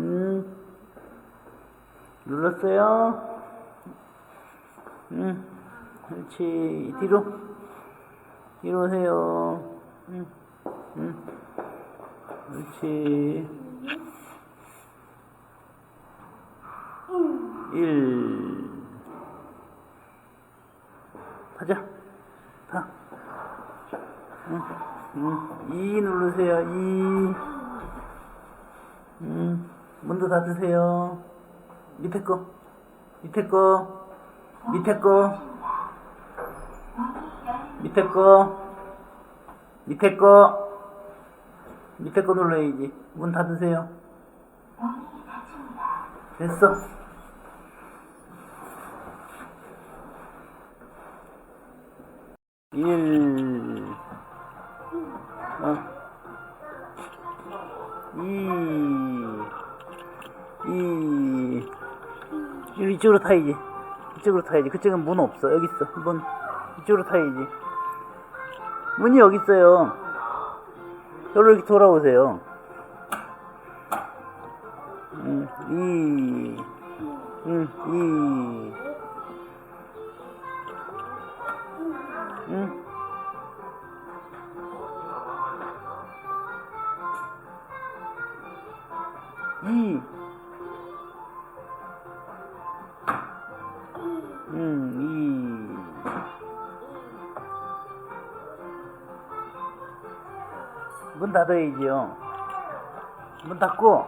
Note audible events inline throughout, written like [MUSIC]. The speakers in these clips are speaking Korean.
음. 눌렀어요? 음. 그렇지. 뒤로. 뒤로 오세요. 음. 음. 그렇지. 1. 가자. 가. 응, 응. 2 누르세요. 2. 음, 문도 닫으세요. 밑에 거. 밑에 거. 밑에 거. 밑에 거. 밑에 거. 밑에 거 눌러야지. 문 닫으세요. 됐어. 일, 이 이쪽으로 타야지. 이쪽으로 타야지. 그쪽은 문 없어. 여기 있어. 문. 이쪽으로 타야지. 문이 여기 있어요. 여기로 이렇게 돌아오세요. 음, 이, 음, 이, 음. 이, 음, 이. 문 닫아야지요. 문 닫고,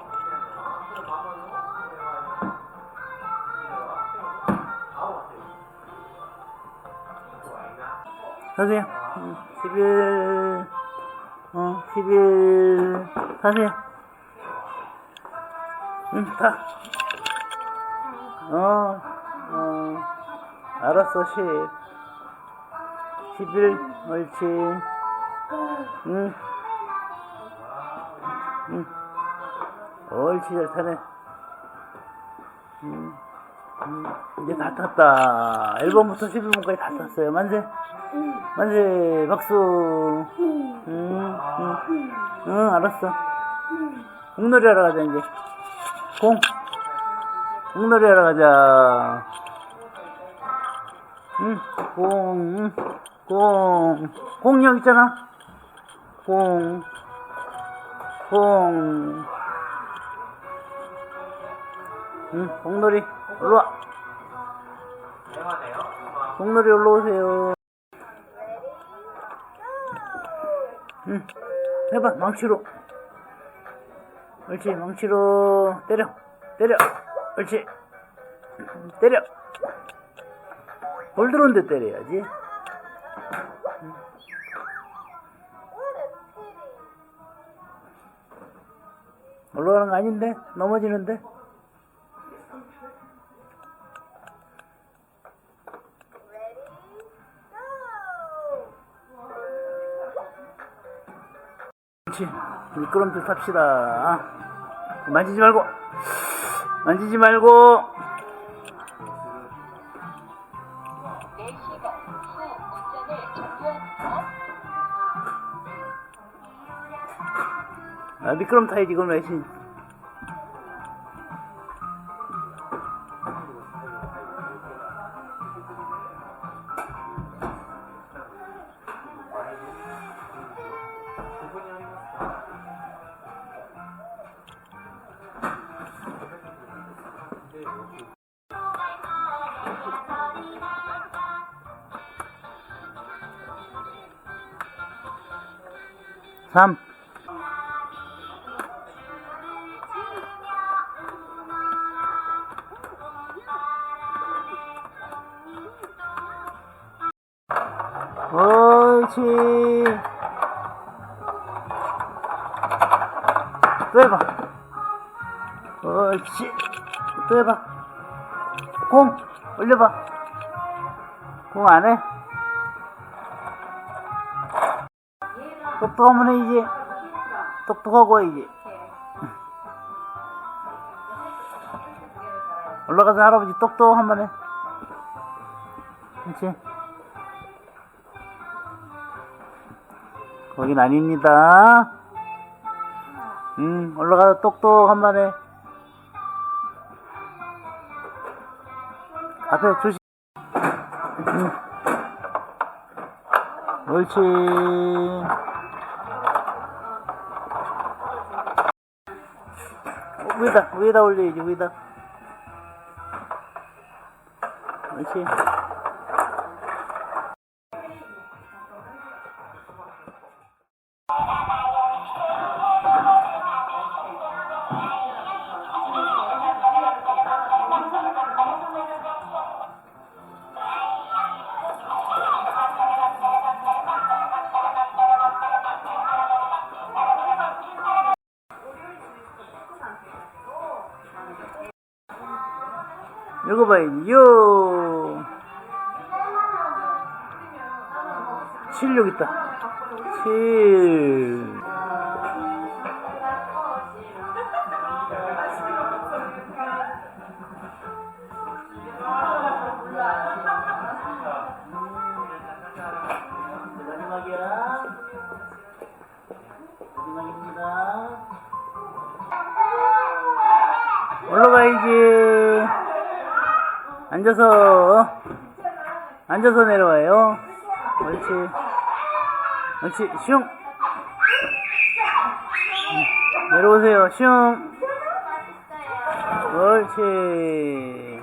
가세요. 음, 11, 어, 11, 가세요. 응, 가. 어, 어, 알았어, 10. 11, 옳지. 응. 응. 옳지, 잘 타네. 응. 응. 이제 다 탔다. 1번부터 11번까지 다 탔어요. 만세. 만세, 박수. 응, 응. 응, 알았어. 공놀이 하러 가자, 이제. 공. 공놀이 하러 가자. 응, 공, 응. 공. 공 여기 있잖아. 공. 공. 응, 공놀이. 올라 와. 공놀이 올라오세요. 응. 해봐, 망치로. 옳지, 망치로. 때려. 때려. 옳지. 때려. 볼 들어온 데 때려야지. 응. 올라가는 거 아닌데? 넘어지는데? 그렇지. 미끄럼틀 탑시다. 만지지 말고. 만지지 말고. 아, 미끄럼 타야지, 그럼 왜신. 삼. 옳지. 또 해봐. 옳지. 또 해봐. 공, 올려봐. 공 안 해? 똑똑하면 해야지. 똑똑하고 해야지. 올라가서 할아버지 똑똑 한번 해. 그렇지. 거긴 아닙니다. 음, 응, 올라가서 똑똑 한 번에. 앞에 조심. 응. 옳지. 어, 위에다, 위에다 올려야지, 위에다. 옳지. 이거 봐야지, 요. 76 있다. 7. 마지막이야. 마지막입니다. 올라가야지. 앉아서, 앉아서 내려와요. 옳지. 옳지, 슝. 음, 내려오세요, 슝. 옳지.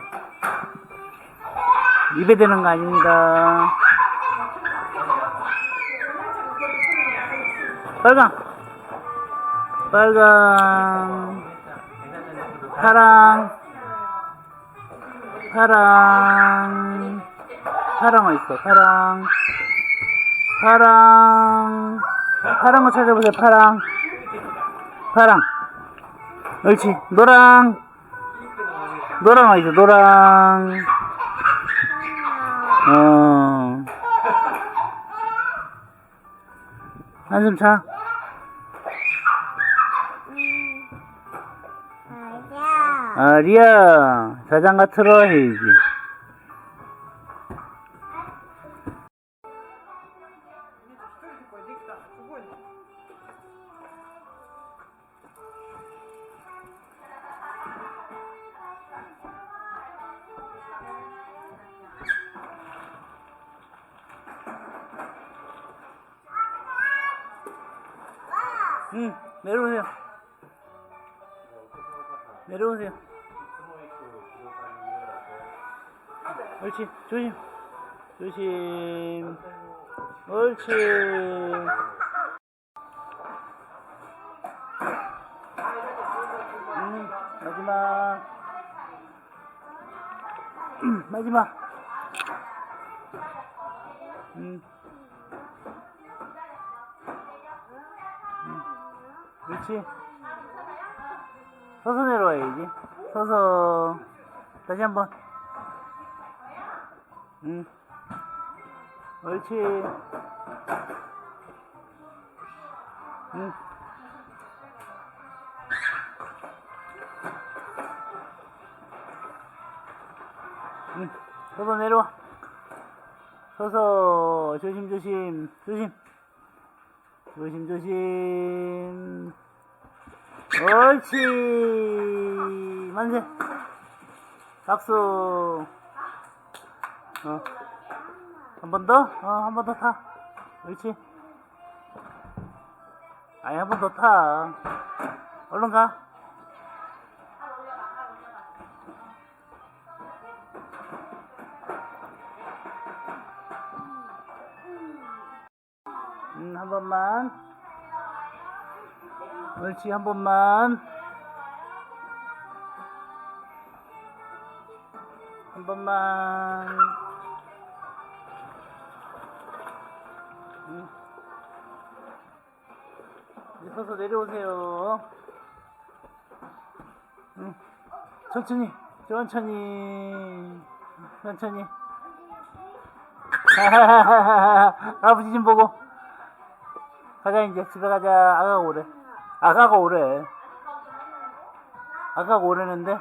입에 대는 거 아닙니다. 빨강. 빨강. 파랑. 파랑. 파랑 어딨어? 파랑. 파랑. 파랑 거 찾아보세요. 파랑. 파랑. 옳지. 노랑. 노랑 어딨어? 노랑. 어. 한숨 차. 아, 리아. 자장가 틀어 해야지. 응, 내려오세요. 내려오세요. 옳지, 조심. 조심. 옳지. 음, 마지막. [CLEARS THROAT] 마지막. 음. 음. 그렇지. 서서 내려와야지. 서서. 다시 한 번. 응. 옳지. 응. 응. 서서 내려와. 서서 조심조심. 조심. 조심조심. 옳지. 만세. 박수. 어. 한 번 더? 어, 한 번 더 타. 옳지. 아니, 한 번 더 타. 얼른 가. 옳지, 한 번만. 한 번만. 음. 이제 서서 내려오세요. 응. 천천히, 천천히, 천천히. [LAUGHS] 아버지 좀 보고. 가자, 이제 집에 가자. 아가가 오래. 아가가 오래. 아가가 오래는데.